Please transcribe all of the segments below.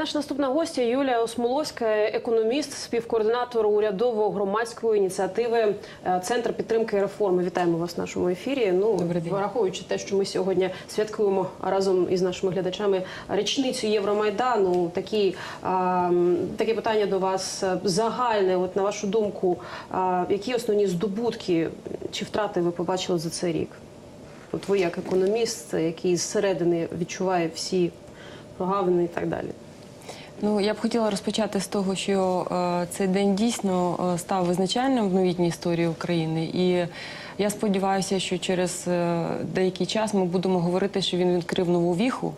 наша наступна гостя Юлія Осмоловська, економіст, співкоординатор урядово-громадської ініціативи е, Центр підтримки реформи. Вітаємо вас в нашому ефірі. Ну Добрий день. враховуючи те, що ми сьогодні святкуємо разом із нашими глядачами річницю Євромайдану. Такі а, м, таке питання до вас е, загальне. От на вашу думку, а, які основні здобутки чи втрати ви побачили за цей рік? От ви як економіст, який зсередини відчуває всі прогавини і так далі. Ну, я б хотіла розпочати з того, що е, цей день дійсно е, став визначальним в новітній історії України. І я сподіваюся, що через е, деякий час ми будемо говорити, що він відкрив нову віху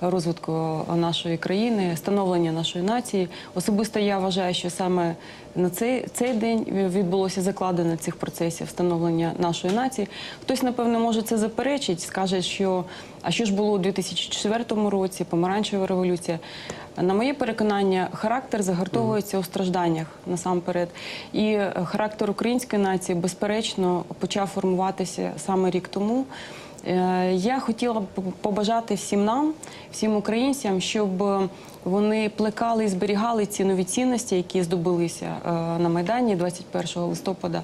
розвитку нашої країни, становлення нашої нації. Особисто я вважаю, що саме на цей, цей день відбулося закладення цих процесів становлення нашої нації. Хтось, напевно, може це заперечить, скаже, що а що ж було у 2004 році, помаранчева революція. На моє переконання, характер загартовується у стражданнях насамперед. І е, характер української нації, безперечно, почав формуватися саме рік тому. Е, Я хотіла б побажати всім нам, всім українцям, щоб вони плекали і зберігали ці нові цінності, які здобулися е, на Майдані 21 листопада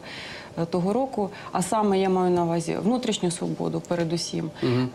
того року. А саме я маю на увазі внутрішню свободу, передусім,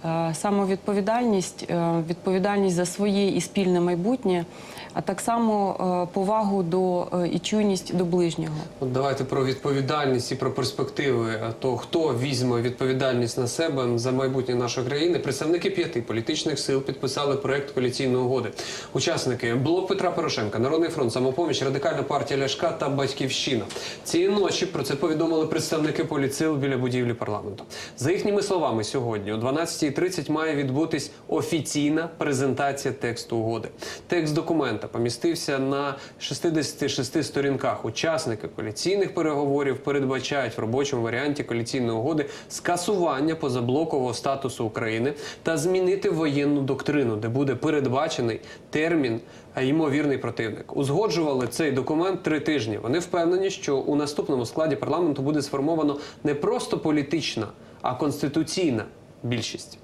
Е, самовідповідальність, е, відповідальність за своє і спільне майбутнє, а так само е, повагу до е, і чуйність до ближнього. От давайте про відповідальність і про перспективи. То хто візьме відповідальність на себе за майбутнє нашої країни? Представники п'яти політичних сил підписали проект коаліційної угоди. Учасники блок Петра Порошенка, Народний фронт, самопоміч, радикальна партія Ляшка та Батьківщина. Цієї ночі про це повідомили представники поліцил біля будівлі парламенту. За їхніми словами, сьогодні о 12.30 має відбутись офіційна презентація тексту угоди. Текст документа помістився на 66 сторінках. Учасники коаліційних переговорів передбачають в робочому варіанті коаліційної угоди скасування позаблокового статусу України та змінити воєнну доктрину, де буде передбачений термін ймовірний противник. Узгоджували цей документ три тижні. Вони впевнені, що у наступному складі парламенту буде сформовано не просто політична, а конституційна більшість.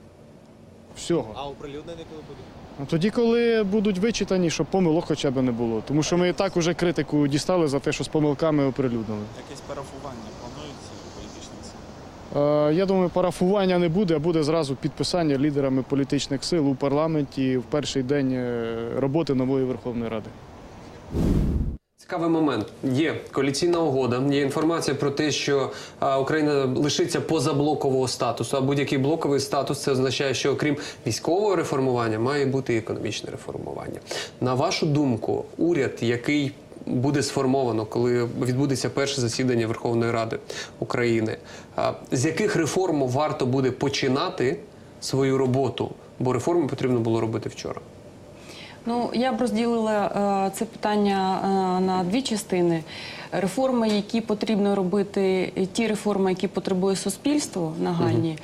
Всього. А оприлюднений коли буде? Ну, Тоді, коли будуть вичитані, щоб помилок хоча б не було. Тому що ми і так уже критику дістали за те, що з помилками оприлюднили. Якесь парафування планується політичних сил? Е, я думаю, парафування не буде, а буде зразу підписання лідерами політичних сил у парламенті в перший день е, роботи нової Верховної Ради. Цікавий момент. Є коаліційна угода. Є інформація про те, що Україна лишиться позаблокового статусу. А будь-який блоковий статус це означає, що окрім військового реформування має бути і економічне реформування. На вашу думку, уряд, який буде сформовано, коли відбудеться перше засідання Верховної Ради України, з яких реформ варто буде починати свою роботу? Бо реформи потрібно було робити вчора. Ну, я б розділила е, це питання е, на дві частини. Реформи, які потрібно робити, ті реформи, які потребує суспільство, нагальні,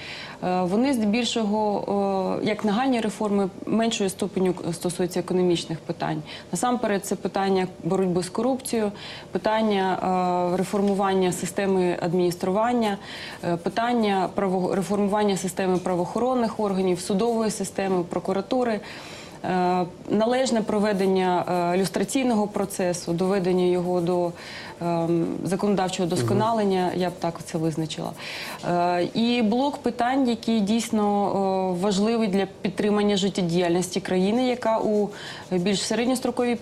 е, вони здебільшого, як нагальні реформи, меншою ступеню стосуються економічних питань. Насамперед, це питання боротьби з корупцією, питання реформування системи адміністрування, питання реформування системи правоохоронних органів, судової системи, прокуратури. Е, Належне проведення е, люстраційного процесу, доведення його до ем, законодавчого досконалення, я б так це визначила. Е, І блок питань, які дійсно важливі для підтримання життєдіяльності країни, яка у більш середньостроковій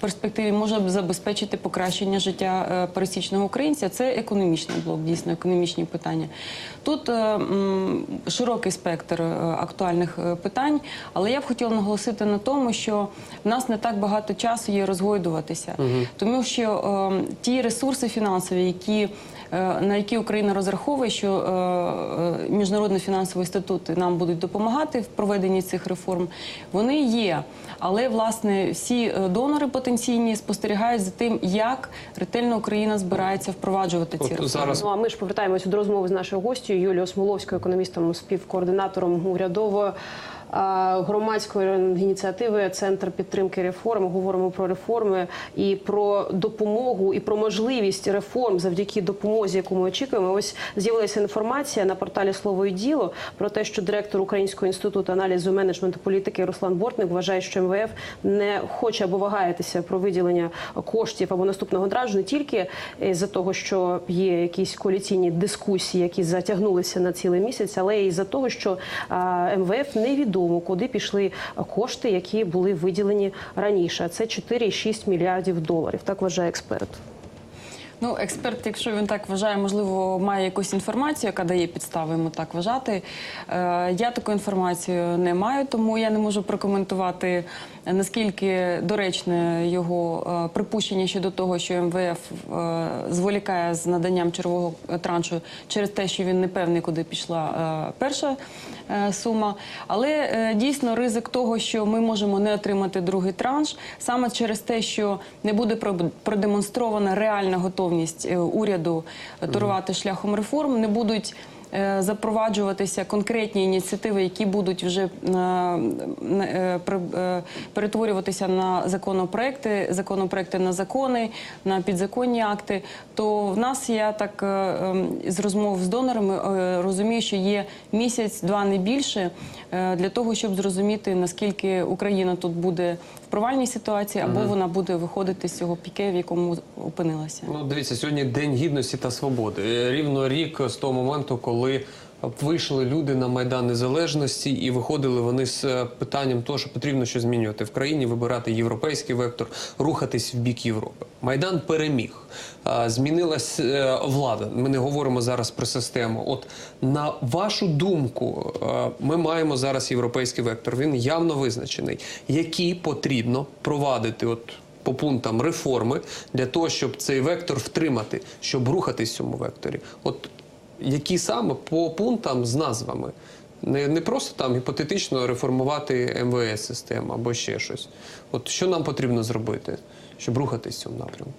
перспективі, може забезпечити покращення життя пересічного українця. Це економічний блок, дійсно економічні питання. Тут широкий спектр актуальних питань, але я б хотіла наголосити на тому, що в нас не так багато часу є розгойдуватися, тому що е, ті ресурси фінансові, які е, на які Україна розраховує, що е, е, міжнародні фінансові інститути нам будуть допомагати в проведенні цих реформ, вони є. Але власне всі е, донори потенційні спостерігають за тим, як ретельно Україна збирається впроваджувати ці От реформи. зараз Ну а ми ж повертаємося до розмови з нашою гостю Юлією Смоловською, економістом, співкоординатором урядової громадської ініціативи Центр підтримки реформ. Говоримо про реформи і про допомогу, і про можливість реформ завдяки допомозі, яку ми очікуємо. Ось з'явилася інформація на порталі Слово і діло про те, що директор Українського інституту аналізу менеджменту політики Руслан Бортник вважає, що МВФ не хоче або вагається про виділення коштів або наступного дражу не тільки з-за того, що є якісь коаліційні дискусії, які затягнулися на цілий місяць, але і за того, що МВФ невідомо куди пішли кошти, які були виділені раніше. Це 4,6 мільярдів доларів. Так вважає експерт. Ну, експерт, якщо він так вважає, можливо, має якусь інформацію, яка дає підстави йому так вважати. Е, я таку інформацію не маю, тому я не можу прокоментувати, наскільки доречне його е, припущення щодо того, що МВФ е, зволікає з наданням чергового траншу через те, що він не певний, куди пішла е, перша сума. Але дійсно ризик того, що ми можемо не отримати другий транш, саме через те, що не буде про- продемонстрована реальна готовність уряду торувати шляхом реформ, не будуть. Е, Запроваджуватися конкретні ініціативи, які будуть вже е, е, перетворюватися на законопроекти, законопроекти на закони, на підзаконні акти. То в нас я так ем, з розмов з донорами розумію, що є місяць-два не більше для того, щоб зрозуміти наскільки Україна тут буде провальній ситуації, або вона буде виходити з цього піке, в якому опинилася. Ну, дивіться, сьогодні День гідності та свободи. Е, Рівно рік з того моменту, коли вийшли люди на Майдан Незалежності і виходили вони з е, питанням того, що потрібно щось змінювати в країні, вибирати європейський вектор, рухатись в бік Європи. Майдан переміг. А, Змінилась е, влада. Ми не говоримо зараз про систему. От на вашу думку, е, ми маємо зараз європейський вектор. Він явно визначений. Які потрібно провадити? От по пунктам реформи для того, щоб цей вектор втримати, щоб рухатись в цьому векторі. От які саме по пунктам з назвами. Не, не просто там гіпотетично реформувати МВС систему або ще щось. От що нам потрібно зробити, щоб рухатись в цьому напрямку?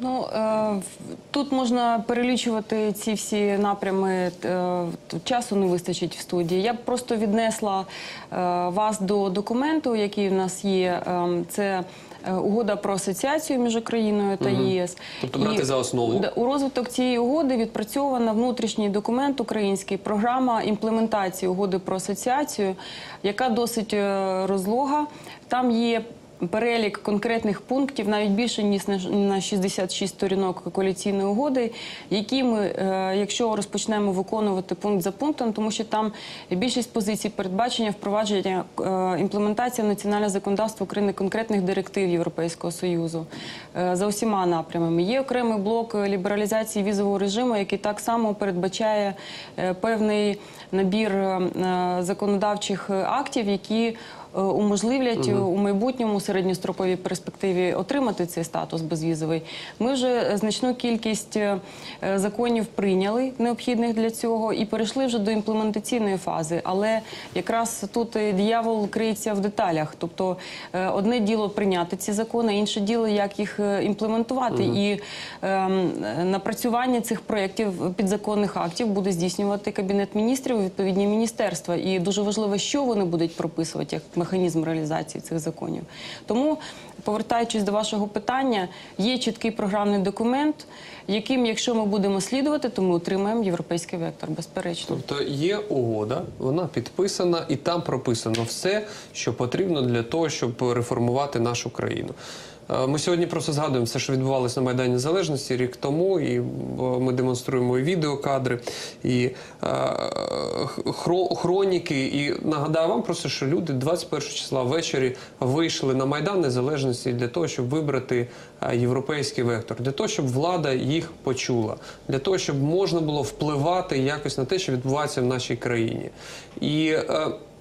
Ну е, тут можна перелічувати ці всі напрями. е, часу не вистачить в студії. Я б просто віднесла е, вас до документу, який в нас є. Е, це угода про асоціацію між Україною та ЄС. Тобто брати за основу? У розвиток цієї угоди відпрацьована внутрішній документ український, програма імплементації угоди про асоціацію, яка досить розлога. Там є перелік конкретних пунктів, навіть більше ніж на- на 66 сторінок коаліційної угоди, які ми, е, якщо розпочнемо виконувати пункт за пунктом, тому що там більшість позицій передбачення впровадження е, імплементація в національне законодавство України конкретних директив Європейського союзу е, за усіма напрямами. Є окремий блок лібералізації візового режиму, який так само передбачає певний набір законодавчих актів, які уможливлять е, у майбутньому середньостроковій перспективі отримати цей статус безвізовий. Ми вже значну кількість е, е, законів прийняли необхідних для цього і перейшли вже до імплементаційної фази. Але якраз тут е, диявол криється в деталях. Тобто е, одне діло прийняти ці закони, інше діло, як їх е, імплементувати. І ем, е, напрацювання цих проєктів підзаконних актів буде здійснювати кабінет міністрів, відповідні міністерства. І дуже важливо, що вони будуть прописувати як механізм реалізації цих законів. Тому, повертаючись до вашого питання, є чіткий програмний документ, яким, якщо ми будемо слідувати, то ми отримаємо європейський вектор, безперечно. Тобто є угода, вона підписана, і там прописано все, що потрібно для того, щоб реформувати нашу країну. Е, Ми сьогодні просто згадуємо все, що відбувалося на Майдані Незалежності рік тому, і е, ми демонструємо і відеокадри, і е, хроніки. І нагадаю вам просто, що люди 21 числа ввечері вийшли на Майдан Незалежності для того, щоб вибрати європейський вектор, для того, щоб влада їх почула, для того, щоб можна було впливати якось на те, що відбувається в нашій країні. І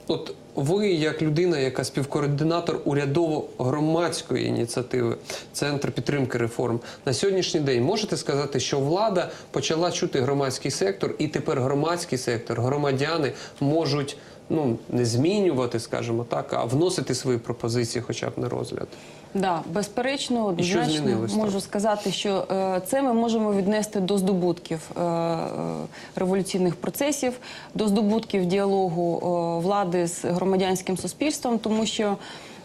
от ви, як людина, яка співкоординатор урядово-громадської ініціативи Центр підтримки реформ, на сьогоднішній день можете сказати, що влада почала чути громадський сектор, і тепер громадський сектор, громадяни можуть ну не змінювати, скажімо так, а вносити свої пропозиції, хоча б на розгляд. Да, безперечно, однозначно можу сказати, що е, це ми можемо віднести до здобутків е, е, революційних процесів, до здобутків діалогу е, влади з громадянським суспільством, тому що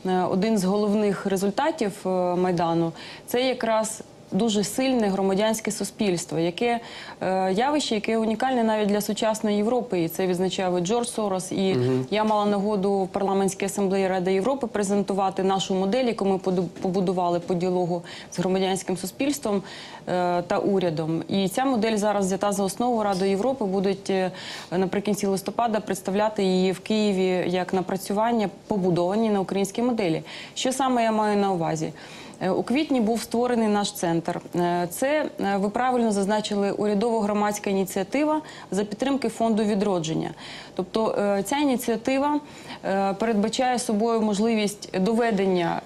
е, один з головних результатів е, майдану це якраз. Дуже сильне громадянське суспільство, яке е, явище, яке унікальне навіть для сучасної Європи, і це відзначав і Джордж Сорос. І я мала нагоду в парламентській асамблеї Ради Європи презентувати нашу модель, яку ми побудували по діалогу з громадянським суспільством е, та урядом. І ця модель зараз взята за основу Ради Європи. Будуть е, наприкінці листопада представляти її в Києві як напрацювання, побудовані на українській моделі. Що саме я маю на увазі? Е, У квітні був створений наш центр. Е, Це е, ви правильно зазначили урядово-громадська ініціатива за підтримки фонду відродження. Тобто ця ініціатива передбачає собою можливість доведення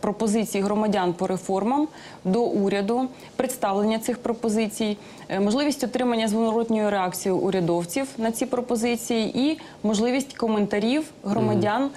пропозицій громадян по реформам до уряду, представлення цих пропозицій, можливість отримання зворотньої реакції урядовців на ці пропозиції і можливість коментарів громадян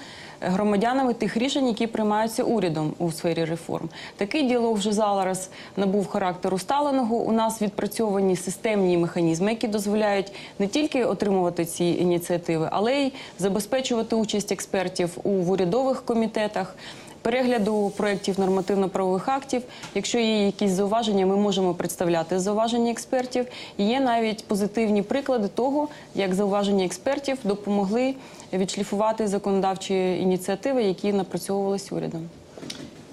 громадянами тих рішень, які приймаються урядом у сфері реформ. Такий діалог вже зараз набув характеру сталеного. У нас відпрацьовані системні механізми, які дозволяють не тільки отримувати ці ініціативи, але й забезпечувати участь експертів у урядових комітетах. Перегляду проєктів нормативно-правових актів. Якщо є якісь зауваження, ми можемо представляти зауваження експертів. Є навіть позитивні приклади того, як зауваження експертів допомогли відшліфувати законодавчі ініціативи, які напрацьовувалися урядом.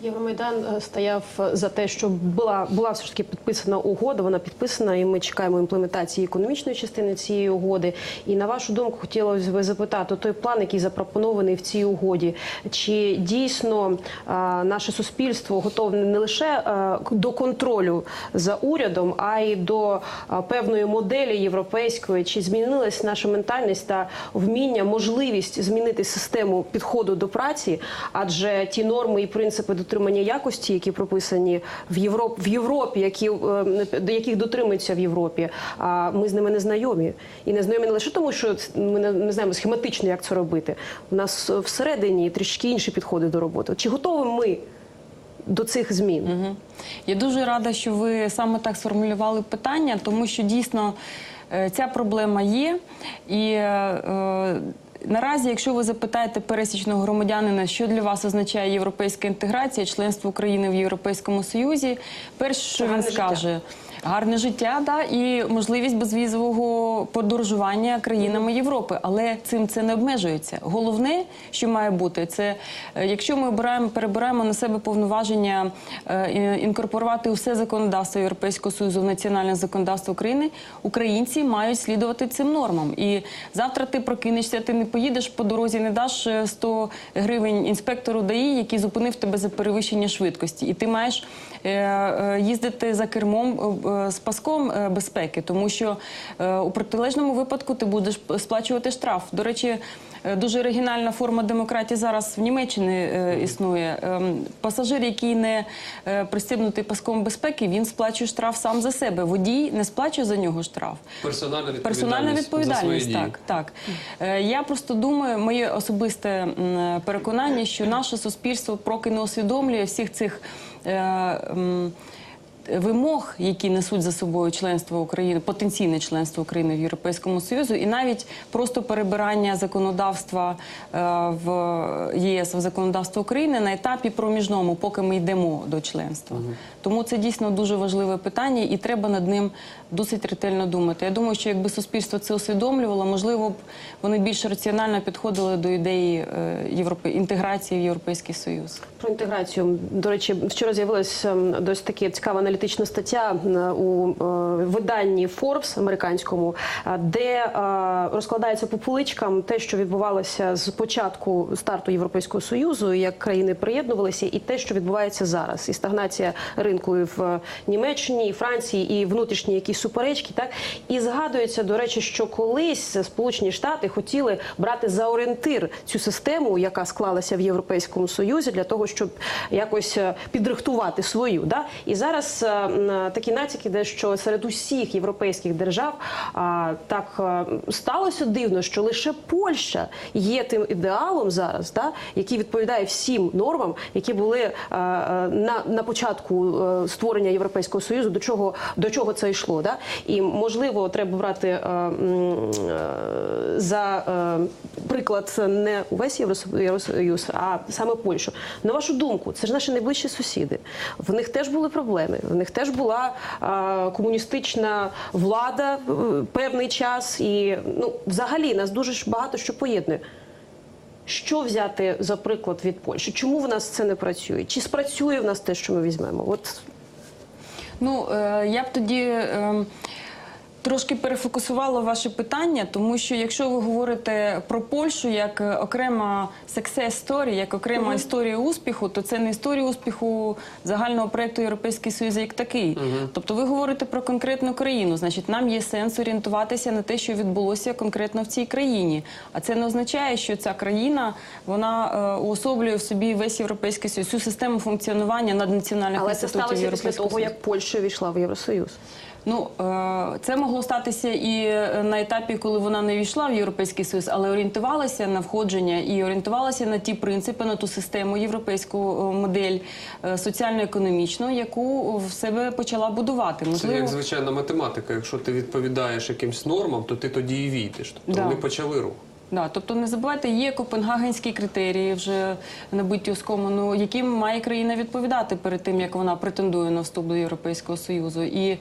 Євромайдан е, стояв за те, щоб була була все ж таки підписана угода. Вона підписана, і ми чекаємо імплементації економічної частини цієї угоди. І на вашу думку, хотілося б запитати той план, який запропонований в цій угоді, чи дійсно е, наше суспільство готове не лише е, до контролю за урядом, а й до е, певної моделі європейської, чи змінилась наша ментальність та вміння, можливість змінити систему підходу до праці, адже ті норми і принципи дотримання якості, які прописані в Європі, в Європі, які е, до яких дотримуються в Європі, а ми з ними не знайомі. І не знайомі не лише тому, що ми не, знаємо схематично, як це робити. У нас е, всередині трішки інші підходи до роботи. Чи готові ми до цих змін? Мгм. Я дуже рада, що ви саме так сформулювали питання, тому що дійсно е, ця проблема є. І е, наразі, якщо ви запитаєте пересічного громадянина, що для вас означає європейська інтеграція, членство України в Європейському Союзі, перше, що він скаже. життя. Гарне життя, да, і можливість безвізового подорожування країнами Європи, але цим це не обмежується. Головне, що має бути, це е, якщо ми обираємо, перебираємо на себе повноваження е, інкорпорувати усе законодавство Європейського союзу в національне законодавство України, українці мають слідувати цим нормам. І завтра ти прокинешся, ти не поїдеш по дорозі, не даш е, 100 гривень інспектору ДАІ, який зупинив тебе за перевищення швидкості, і ти маєш е, е, їздити за кермом е, е, з паском е, безпеки, тому що е, у протилежному випадку ти будеш сплачувати штраф. До речі, е, дуже оригінальна форма демократії зараз в Німеччині е, існує. Ем, Пасажир, який не е, пристібнутий паском безпеки, він сплачує штраф сам за себе. Водій не сплачує за нього штраф. Персональна відповідальність, Персональна за свої відповідальність, дії. так, так. Е, Я просто думаю, моє особисте переконання, що наше суспільство поки не усвідомлює всіх цих. е, Вимог, які несуть за собою членство України, потенційне членство України в Європейському Союзу, і навіть просто перебирання законодавства е, в ЄС в законодавство України на етапі проміжному, поки ми йдемо до членства. Тому це дійсно дуже важливе питання, і треба над ним досить ретельно думати. Я думаю, що якби суспільство це усвідомлювало, можливо б вони більш раціонально підходили до ідеї е, Європи... інтеграції в Європейський Союз. Про інтеграцію. До речі, вчора з'явилася ем, досить таки цікава аналітична стаття е, у е, виданні Forbes американському, е, де розкладається по поличкам те, що відбувалося з початку старту Європейського союзу, як країни приєднувалися, і те, що відбувається зараз, і стагнація ринку в Німеччині, Франції, і внутрішні якісь суперечки. Так і згадується, до речі, що колись Сполучені Штати хотіли брати за орієнтир цю систему, яка склалася в Європейському Союзі, для того, щоб якось підрихтувати свою. Да? І зараз вас е, такі натяки, де що серед усіх європейських держав а, так е, сталося дивно, що лише Польща є тим ідеалом зараз, да, який відповідає всім нормам, які були е, на, на початку створення Європейського союзу, до чого до чого це йшло. Да? І можливо, треба брати за приклад не увесь Євросо- Євросоюз, а саме Польщу. На вашу думку, це ж наші найближчі сусіди. В них теж були проблеми. В них теж була е, комуністична влада е, певний час, і ну, взагалі нас дуже багато що поєднує. Що взяти за приклад від Польщі? Чому в нас це не працює? Чи спрацює в нас те, що ми візьмемо? От Ну, е, я б тоді е, трошки перефокусувала ваше питання, тому що якщо ви говорите про Польщу як е, окрема success story, як окрема історія успіху, то це не історія успіху загального проекту Європейський Союз як такий. Тобто ви говорите про конкретну країну, значить, нам є сенс орієнтуватися на те, що відбулося конкретно в цій країні. А це не означає, що ця країна вона е, уособлює в собі весь європейський союз, всю систему функціонування наднаціональних але це сталося після того, як Польща війшла в Євросоюз. Ну е, це могло статися і е, на етапі, коли вона не війшла в європейський союз, але орієнтувалася на входження і орієнтувалася на ті принципи, на ту систему європейську е, модель соціально-економічну, яку в себе почала будувати. Це як звичайна математика. Якщо ти відповідаєш якимсь нормам, то ти тоді і війдеш. Тобто Да. вони почали рух. Да, тобто не забувайте, є копенгагенські критерії вже набиті оскому, ну, яким має країна відповідати перед тим, як вона претендує на вступ до Європейського Союзу. І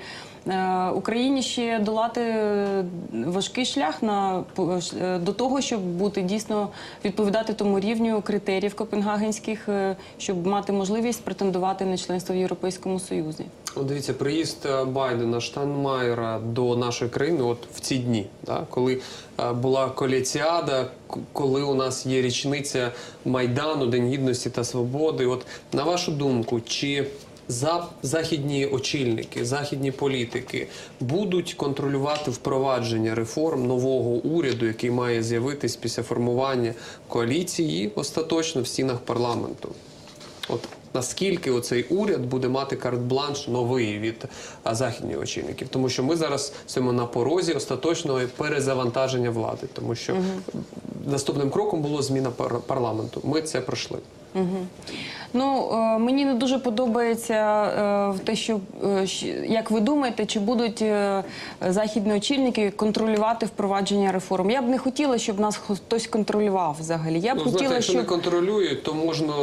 Україні ще долати е, важкий шлях на, по- е, до того, щоб бути дійсно відповідати тому рівню критеріїв копенгагенських, е, щоб мати можливість претендувати на членство в Європейському Союзі. Дивіться, приїзд е, Байдена, Штанмайера до нашої країни, от в ці дні, да, коли е, була коаліціада, к- коли у нас є річниця Майдану, День гідності та свободи. От на вашу думку, чи західні очільники, західні політики будуть контролювати впровадження реформ нового уряду, який має з'явитись після формування коаліції остаточно в стінах парламенту? От наскільки оцей уряд буде мати карт-бланш новий від західних очільників, тому що ми зараз стоїмо на порозі остаточного перезавантаження влади, тому що наступним кроком було зміна пар- парламенту. Ми це пройшли. Ну е, мені не дуже подобається е, те, що е, як ви думаєте, чи будуть західні очільники контролювати впровадження реформ? Я б не хотіла, щоб нас хтось контролював взагалі. Я б Ну, хотіла, знаєте, якщо щоб не контролюють, то можна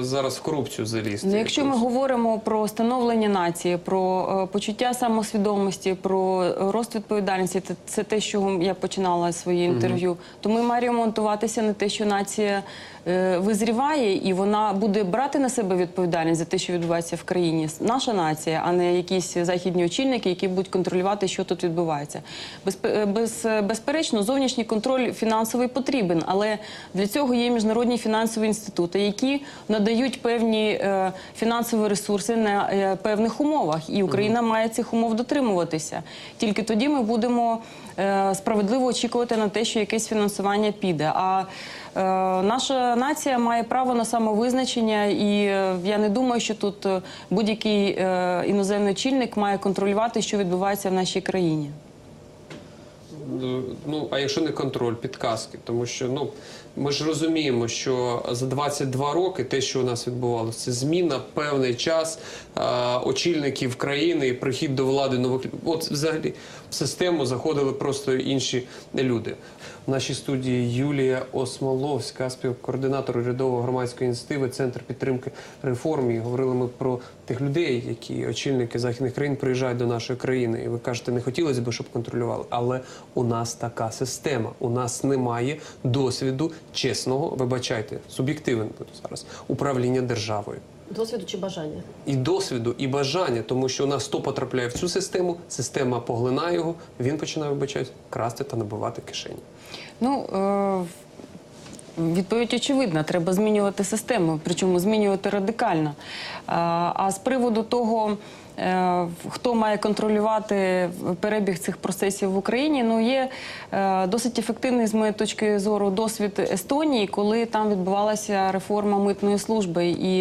зараз в корупцію залізти. Ну, якщо ми говоримо про становлення нації, про почуття самосвідомості, про рост відповідальності, це, це те, чого я починала своє інтерв'ю. То ми маємо монтуватися на те, що нація визріває і вона буде брати на себе відповідальність за те, що відбувається в країні. Наша нація, а не якісь західні очільники, які будуть контролювати, що тут відбувається. Е, без, е, безперечно, зовнішній контроль фінансовий потрібен, але для цього є міжнародні фінансові інститути, які надають певні е, фінансові ресурси на е, певних умовах, і Україна має цих умов дотримуватися. Тільки тоді ми будемо е, справедливо очікувати на те, що якесь фінансування піде. А е, наша нація має право на самовизначення, і е, я не думаю, що тут е, будь-який е, іноземний чільник має контролювати, що відбувається в нашій країні. Ну, а якщо не контроль, підказки, тому що ну ми ж розуміємо, що за 22 роки те, що у нас відбувалося, це зміна певний час е, очільників країни і прихід до влади нових От взагалі в систему заходили просто інші люди. В нашій студії Юлія Осмоловська, співкоординатор урядового громадської ініціативи, центр підтримки реформ. І говорили ми про тих людей, які очільники західних країн приїжджають до нашої країни. І ви кажете, не хотілося б, щоб контролювали. Але у нас така система. У нас немає досвіду чесного, вибачайте, суб'єктивен буду зараз управління державою. Досвіду чи бажання? І досвіду, і бажання, тому що у нас хто потрапляє в цю систему, система поглинає його, він починає вибачаюсь, красти та набивати кишені. Ну е, відповідь очевидна, треба змінювати систему, причому змінювати радикально. А, а з приводу того, е, хто має контролювати перебіг цих процесів в Україні. Ну є е, досить ефективний з моєї точки зору досвід Естонії, коли там відбувалася реформа митної служби і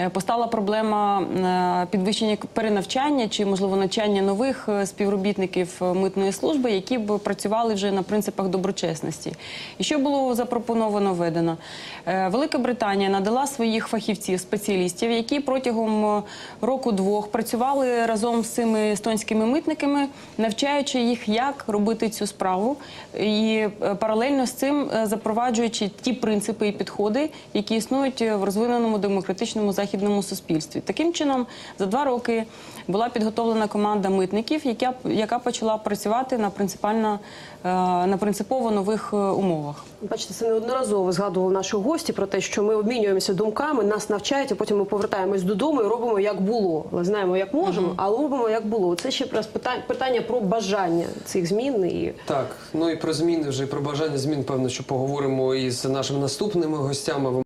е, постала проблема е, підвищення перенавчання чи можливо навчання нових е, співробітників е, митної служби, які б працювали вже на принципах доброчесності. І що було запропоновано введено? Е, Велика Британія надала своїх фахівців, спеціалістів, які протягом е, року-двох працювали разом з цими естонськими митниками, навчаючи їх, як робити цю справу, і е, паралельно з цим е, запроваджуючи ті принципи і підходи, які існують в розвиненому демократичному західному суспільстві. Таким чином, за два роки була підготовлена команда митників, яка, яка почала працювати на принципально е, на принципово нових умовах. Бачите, це неодноразово згадували наші гості про те, що ми обмінюємося думками, нас навчають, а потім ми повертаємось додому і робимо як було. Але знаємо, як можемо, але робимо як було. Це ще про питання, питання про бажання цих змін і Так, ну і про зміни вже і про бажання змін, певно, що поговоримо із нашими наступними гостями.